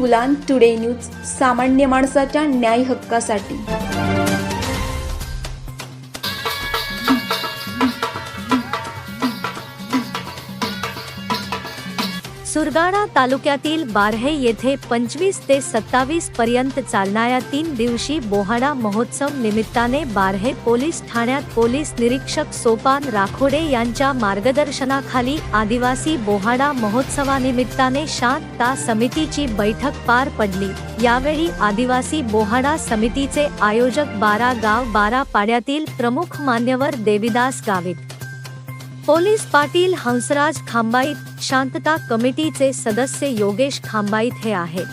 Ulgulan today news सामान्य माणसाच्या न्याय हक्कासाठी सुरगाणा तालुक्यातील बारहे येथे पंचवीस ते सत्तावीस पर्यंत चालणाऱ्या तीन दिवशी बोहाडा महोत्सव निमित्ताने बारहे पोलीस ठाण्यात पोलीस निरीक्षक सोपान राखोडे यांच्या मार्गदर्शनाखाली आदिवासी बोहाडा महोत्सवानिमित्ताने शांतता समितीची बैठक पार पडली. यावेळी आदिवासी बोहाडा समितीचे आयोजक बारा गाव बारा पाड्यातील प्रमुख मान्यवर देविदास गावित. पोलीस पाटील हंसराज खांबाईत शांतता कमिटीचे सदस्य योगेश खांबाईत हे आहेत.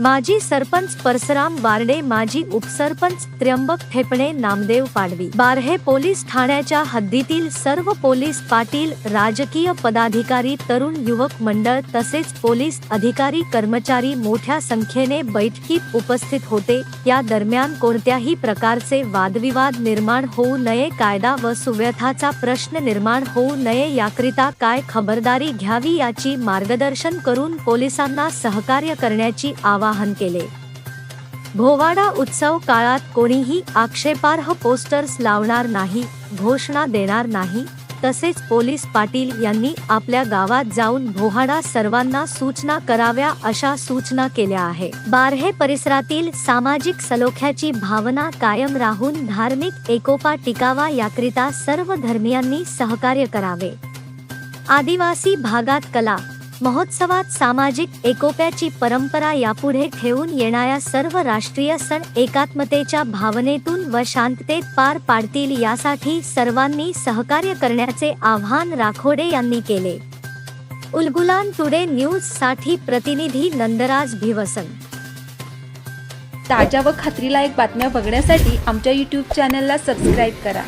माजी सरपंच परसराम बारडे माजी उपसरपंच त्र्यंबक ठेपणे नामदेव पाडवी. बारहे पोलीस ठाण्याच्या हद्दीतील सर्व पोलीस पाटील राजकीय पदाधिकारी तरुण युवक मंडळ तसेच पोलीस अधिकारी कर्मचारी मोठ्या संख्येने बैठकीत उपस्थित होते. या दरम्यान कोणत्याही प्रकारचे वादविवाद निर्माण होऊ नये कायदा व सुव्यथाचा प्रश्न निर्माण होऊ नये याकरिता काय खबरदारी घ्यावी याची मार्गदर्शन करून पोलिसांना सहकार्य करण्याची आवाहन केले. भोवाडा उत्सव काळात कोणीही आक्षेपार्ह पोस्टर्स लावणार नाही घोषणा देणार नाही तसेच पोलीस पाटील यांनी आपल्या गावात जाऊन भोहाडा सर्वांना सूचना कराव्या अशा सूचना केल्या आहे बारहे परिसरातील सामाजिक सलोख्याची भावना कायम राहून धार्मिक एकोपा टिकावा याकरिता सर्व धर्मियांनी सहकार्य करावे. आदिवासी भागात कला महोत्सवात सामाजिक एकोप्याची परंपरा यापुढे ठेवून येणाऱ्या सर्व राष्ट्रीय सण एकात्मतेच्या भावनेतून व शांततेत पार पाडतील यासाठी सर्वांनी सहकार्य करण्याचे आव्हान राखोडे यांनी केले. उलगुलान टुडे न्यूजसाठी प्रतिनिधी नंदराज भिवसन ताज्या व खात्रीलायक बातम्या बघण्यासाठी आमच्या यूट्यूब चॅनलला सबस्क्राईब करा.